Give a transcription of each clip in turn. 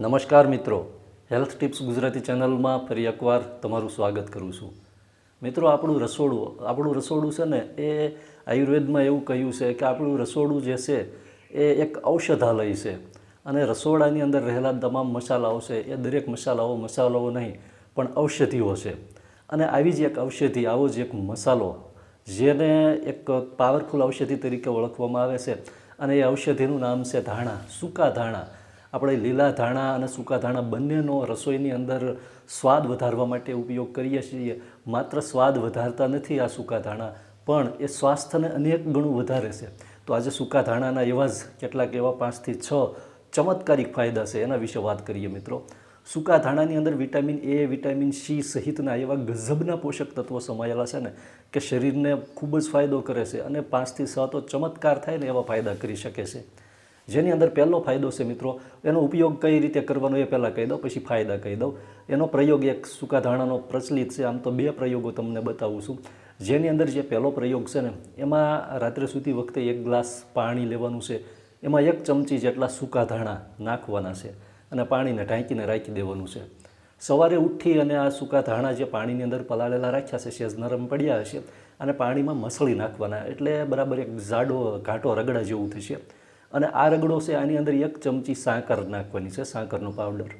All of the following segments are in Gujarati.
નમસ્કાર મિત્રો. હેલ્થ ટિપ્સ ગુજરાતી ચેનલમાં ફરી એકવાર તમારું સ્વાગત કરું છું. મિત્રો, આપણું રસોડું આપણું રસોડું છે ને, એ આયુર્વેદમાં એવું કહ્યું છે કે આપણું રસોડું જે છે, એ એક ઔષધાલય છે. અને રસોડાની અંદર રહેલા તમામ મસાલાઓ છે, એ દરેક મસાલાઓ મસાલાઓ નહીં, પણ ઔષધિઓ છે. અને આવી જ એક ઔષધિ, આવો જ એક મસાલો, જેને એક પાવરફુલ ઔષધિ તરીકે ઓળખવામાં આવે છે. અને એ ઔષધિનું નામ છે ધાણા, સૂકા ધાણા. આપણે લીલા ધાણા અને સૂકા ધાણા બંનેનો રસોઈની અંદર સ્વાદ વધારવા માટે ઉપયોગ કરીએ છીએ. માત્ર સ્વાદ વધારતા નથી આ સૂકા ધાણા, પણ એ સ્વાસ્થ્યને અનેક ગણું વધારે છે. તો આજે સૂકા ધાણાના એવા જ કેટલાક એવા પાંચથી છ ચમત્કારિક ફાયદા છે એના વિશે વાત કરીએ મિત્રો. સૂકા ધાણાની અંદર વિટામિન એ, વિટામિન સી સહિતના એવા ગજબના પોષક તત્વો સમાયેલા છે ને, કે શરીરને ખૂબ જ ફાયદો કરે છે અને પાંચથી છ તો ચમત્કાર થાય ને એવા ફાયદા કરી શકે છે. જેની અંદર પહેલો ફાયદો છે મિત્રો, એનો ઉપયોગ કઈ રીતે કરવાનો એ પહેલાં કહી દઉં, પછી ફાયદા કહી દઉં. એનો પ્રયોગ એક સૂકા ધાણાનો પ્રચલિત છે, આમ તો બે પ્રયોગો તમને બતાવું છું. જેની અંદર જે પહેલો પ્રયોગ છે ને, એમાં રાત્રે સૂતી વખતે એક ગ્લાસ પાણી લેવાનું છે. એમાં એક ચમચી જેટલા સૂકા ધાણા નાખવાના છે અને પાણીને ઢાંકીને રાખી દેવાનું છે. સવારે ઉઠી અને આ સૂકા ધાણા જે પાણીની અંદર પલાળેલા રાખ્યા છે, સેજ નરમ પડ્યા હશે અને પાણીમાં મસળી નાખવાના, એટલે બરાબર એક જાડો ઘાટો રગડા જેવું થશે. અને આ રગડો છે આની અંદર એક ચમચી સાકર નાખવાની છે, સાકરનો પાવડર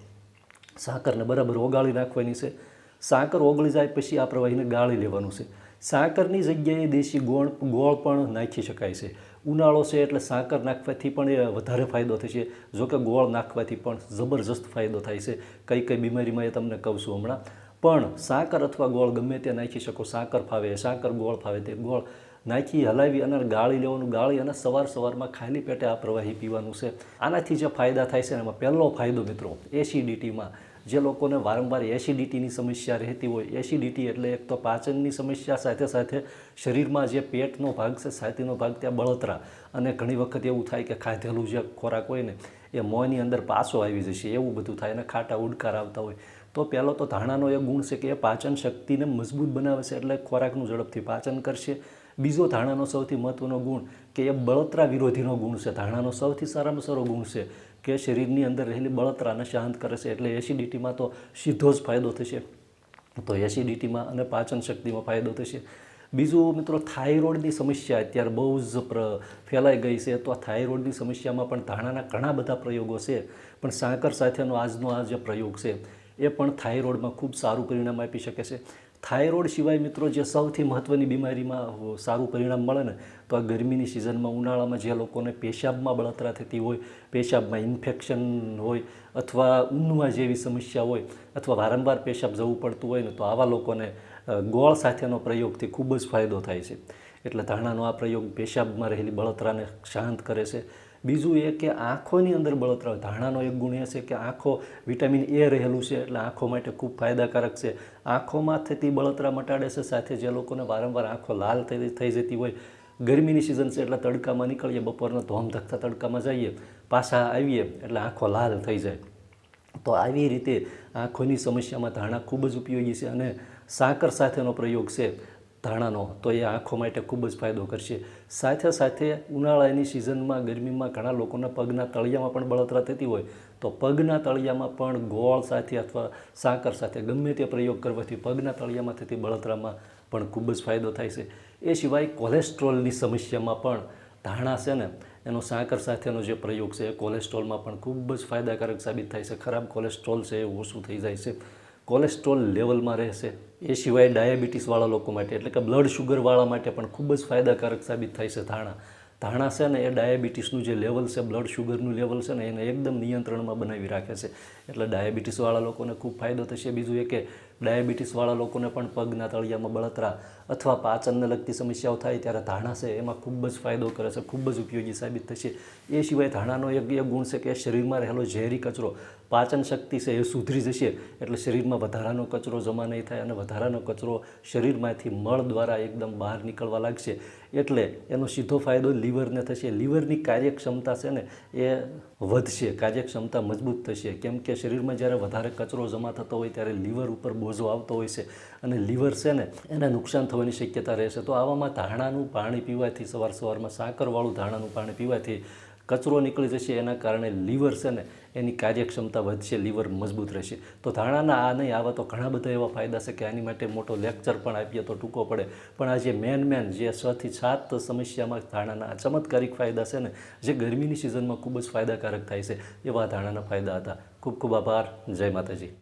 સાકરને બરાબર ઓગાળી નાખવાની છે. સાકર ઓગળી જાય પછી આ પ્રવાહીને ગાળી લેવાનું છે. સાકરની જગ્યાએ દેશી ગોળ ગોળ પણ નાખી શકાય છે. ઉનાળો છે એટલે સાકર નાખવાથી પણ એ વધારે ફાયદો થશે છે. જોકે ગોળ નાખવાથી પણ જબરજસ્ત ફાયદો થાય છે. કઈ કઈ બીમારીમાં એ તમને કહું છું હમણાં. પણ સાકર અથવા ગોળ ગમે તે નાખી શકો. સાકર ફાવે, સાકર ગોળ ફાવે તે ગોળ. નાખી હલાવી અને ગાળી લેવાનું, ગાળી અને સવાર સવારમાં ખાલી પેટે આ પ્રવાહી પીવાનું છે. આનાથી જે ફાયદા થાય છે એમાં પહેલો ફાયદો મિત્રો, એસિડિટીમાં. જે લોકોને વારંવાર એસિડિટીની સમસ્યા રહેતી હોય, એસિડિટી એટલે એક તો પાચનની સમસ્યા, સાથે સાથે શરીરમાં જે પેટનો ભાગ છે, છાતીનો ભાગ ત્યાં બળતરા. અને ઘણી વખત એવું થાય કે ખાધેલું જે ખોરાક હોય ને, એ મોંની અંદર પાસો આવી જશે, એવું બધું થાય અને ખાટા ઉડકાર આવતા હોય. તો પહેલો તો ધાણાનો એ ગુણ છે કે એ પાચન શક્તિને મજબૂત બનાવે છે, એટલે ખોરાકનું ઝડપથી પાચન કરશે. બીજો ધાણાનો સૌથી મહત્ત્વનો ગુણ કે એ બળતરા વિરોધીનો ગુણ છે. ધાણાનો સૌથી સારામાં સારો ગુણ છે કે શરીરની અંદર રહેલી બળતરાને શાંત કરે છે એટલે એસિડિટીમાં તો સીધો જ ફાયદો થશે. તો એસિડિટીમાં અને પાચન શક્તિમાં ફાયદો થશે. બીજું મિત્રો, થાઇરોઇડની સમસ્યા અત્યારે બહુ જ ફેલાઈ ગઈ છે. તો આ થાઇરોઇડની સમસ્યામાં પણ ધાણાના ઘણા બધા પ્રયોગો છે. પણ સાકર સાથેનો આજનો આ જે પ્રયોગ છે, એ પણ થાઇરોઇડમાં ખૂબ સારું પરિણામ આપી શકે છે. થાઇરોઇડ સિવાય મિત્રો જે સૌથી મહત્ત્વની બીમારીમાં સારું પરિણામ મળે ને, તો આ ગરમીની સિઝનમાં ઉનાળામાં જે લોકોને પેશાબમાં બળતરા થતી હોય, પેશાબમાં ઇન્ફેક્શન હોય અથવા ઊનમાં જેવી સમસ્યા હોય અથવા વારંવાર પેશાબ જવું પડતું હોય ને, તો આવા લોકોને ગોળ સાથેનો પ્રયોગથી ખૂબ જ ફાયદો થાય છે. એટલે ધાણાનો આ પ્રયોગ પેશાબમાં રહેલી બળતરાને શાંત કરે છે. બીજું એ કે આંખોની અંદર બળતરા ધાણાનો એક ગુણ એ છે કે આંખો વિટામિન એ રહેલું છે, એટલે આંખો માટે ખૂબ ફાયદાકારક છે. આંખોમાં થતી બળતરા મટાડે છે, સાથે જે લોકોને વારંવાર આંખો લાલ થઈ થઈ જતી હોય. ગરમીની સિઝન છે, એટલે તડકામાં નીકળીએ, બપોરના ધોમ ધકતા તડકામાં જઈએ, પાછા આવીએ, એટલે આંખો લાલ થઈ જાય. તો આવી રીતે આંખોની સમસ્યામાં ધાણા ખૂબ જ ઉપયોગી છે અને સાકર સાથેનો પ્રયોગ છે. ધાણાનો તો એ આંખો માટે ખૂબ જ ફાયદો કરશે. સાથે સાથે ઉનાળાની સિઝનમાં ગરમીમાં ઘણા લોકોના પગના તળિયામાં પણ બળતરા થતી હોય. તો પગના તળિયામાં પણ ગોળ સાથે અથવા સાકર સાથે ગમે તે પ્રયોગ કરવાથી પગના તળિયામાં થતી બળતરામાં પણ ખૂબ જ ફાયદો થાય છે. એ સિવાય કોલેસ્ટ્રોલની સમસ્યામાં પણ ધાણા છે ને, એનો સાકર સાથેનો જે પ્રયોગ છે એ કોલેસ્ટ્રોલમાં પણ ખૂબ જ ફાયદાકારક સાબિત થાય છે. ખરાબ કોલેસ્ટ્રોલ છે એ ઓછું થઈ જાય છે. કોલેસ્ટ્રોલ લેવલમાં રહેશે. એ સિવાય ડાયાબિટીસવાળા લોકો માટે, એટલે કે બ્લડ શુગરવાળા માટે પણ ખૂબ જ ફાયદાકારક સાબિત થાય છે ધાણા. ધાણા છે ને, એ ડાયાબિટીસનું જે લેવલ છે, બ્લડ શુગરનું લેવલ છે ને, એને એકદમ નિયંત્રણમાં બનાવી રાખે છે. એટલે ડાયાબિટીસવાળા લોકોને ખૂબ ફાયદો થશે. બીજું એ કે ડાયાબિટીસવાળા લોકોને પણ પગના તળિયામાં બળતરા અથવા પાચનને લગતી સમસ્યાઓ થાય ત્યારે ધાણા છે એમાં ખૂબ જ ફાયદો કરે છે, ખૂબ જ ઉપયોગી સાબિત થશે. એ સિવાય ધાણાનો એક એ ગુણ છે કે શરીરમાં રહેલો ઝેરી કચરો પાચન શક્તિ છે એ સુધરી જશે. એટલે શરીરમાં વધારાનો કચરો જમા નહીં થાય અને વધારાનો કચરો શરીરમાંથી મળ દ્વારા એકદમ બહાર નીકળવા લાગશે. એટલે એનો સીધો ફાયદો લીવરને થશે. લીવરની કાર્યક્ષમતા છે ને એ વધશે. કાર્યક્ષમતા મજબૂત થશે. કેમ કે શરીરમાં જ્યારે વધારે કચરો જમા થતો હોય ત્યારે લીવર ઉપર બોજો આવતો હોય છે. અને લીવર છે ને એને નુકસાન થવાની શક્યતા રહેશે. તો આવામાં ધાણાનું પાણી પીવાથી સવાર સવારમાં સાકરવાળું ધાણાનું પાણી પીવાથી કચરો નીકળી જશે, એના કારણે લીવર છે ને, એની કાર્યક્ષમતા વધશે, લીવર મજબૂત રહેશે. તો ધાણાના આ નહીં, આવા તો ઘણા બધા એવા ફાયદા છે કે આની માટે મોટો લેક્ચર પણ આપીએ તો ટૂંકો પડે. પણ આ જે મેન મેન જે છથી સાત સમસ્યામાં ધાણાના ચમત્કારિક ફાયદા છે ને, જે ગરમીની સિઝનમાં ખૂબ જ ફાયદાકારક થાય છે, એવા ધાણાના ફાયદા હતા. ખૂબ ખૂબ આભાર. જય માતાજી.